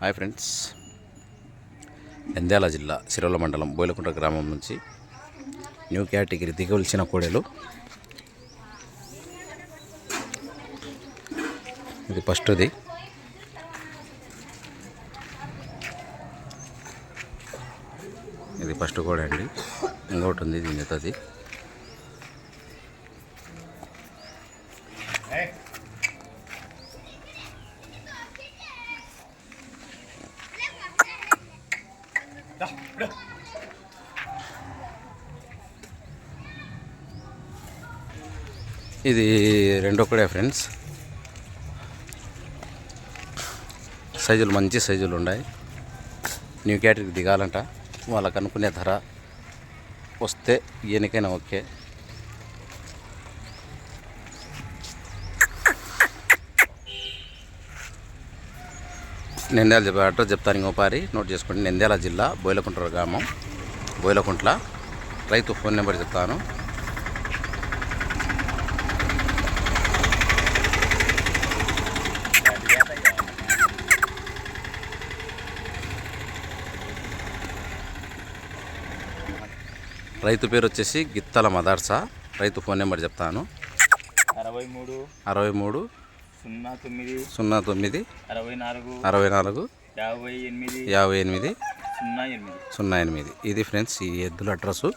Hi friends. Nandyal జిల్లా సిరోల మండలం బోయలకుంట గ్రామం నుంచి న్యూ కేటగిరీ దిగవలసిన కోడెలు. ఇది ఫస్ట్ది. ఇది ఫస్ట్ కోడ అండి. ఇంకోటి ఉంది ఇది మిగతాది. ఇది రెండో కూడా ఫ్రెండ్స్ సైజులు మంచి సైజులు ఉన్నాయి. న్యూ క్యాటరీకి దిగాలంట. వాళ్ళకు అనుకునే ధర వస్తే ఈయనకైనా ఓకే. నంద్యాల అడ్రస్ చెప్తాను ఇంకోపారి నోట్ చేసుకోండి. నంద్యాల జిల్లా బోయలకుంట్ర గ్రామం. బోయలకుంట్ల. రైతు ఫోన్ నెంబర్ చెప్తాను. రైతు పేరు వచ్చేసి గిత్తల మదర్సా. రైతు ఫోన్ నెంబర్ చెప్తాను. అరవై మూడు. అరవై మూడు. సున్నా తొమ్మిది సున్నా తొమ్మిది అరవై నాలుగు అరవై నాలుగు యాభై ఎనిమిది యాభై ఎనిమిది సున్నా ఎనిమిది. సున్నా ఎనిమిది. ఇది ఫ్రెండ్స్ ఈ ఎద్దుల అడ్రస్సు